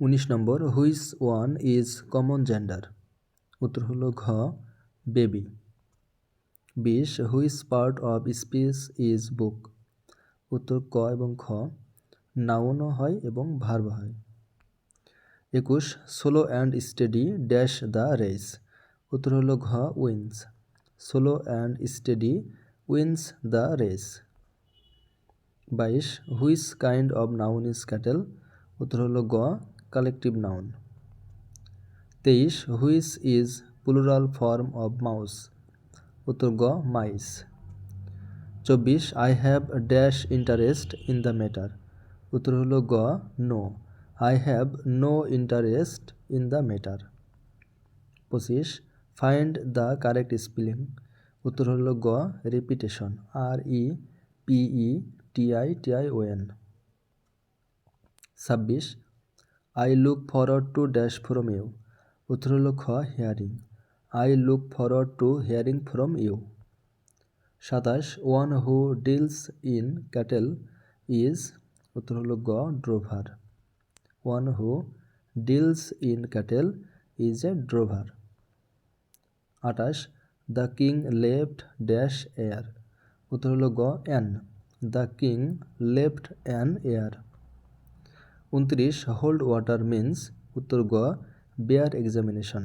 উনিশ নম্বর, which one is common gender? উত্তর হলো ঘ, বেবি। বিশ, which part of speech is book? উত্তর ক এবং খ, নাউনও হয় এবং ভার্ব হয়। একুশ, slow and steady dash the race? উত্তর হলো ঘ, wins. Slow and steady wins the race. বাইশ, which kind of noun is cattle? উত্তর হলো গ কালেকটিভ নাউন তেইশ which is plural form of mouse. উত্তর গ, মাইস। চব্বিশ, I have dash interest in the matter. উত্তর হলো গ, no. I have no interest in the matter. পঁচিশ, ফাইন্ড দ্য কারেক্ট স্পেলিং। উত্তর হলো গ, repetition. R E P E T I T I O N ছাব্বিশ I look forward to dash from you উত্তর খ hearing I look forward to hearing from you সাতাশ one who deals in cattle is উত্তর হলো গ drover one who deals in cattle is a drover আটাশ the king left dash heir উত্তর হলো গ an the king left an heir উনত্রিশ hold water means উত্তর গোয়া বেয়ার এক্সামিনেশন।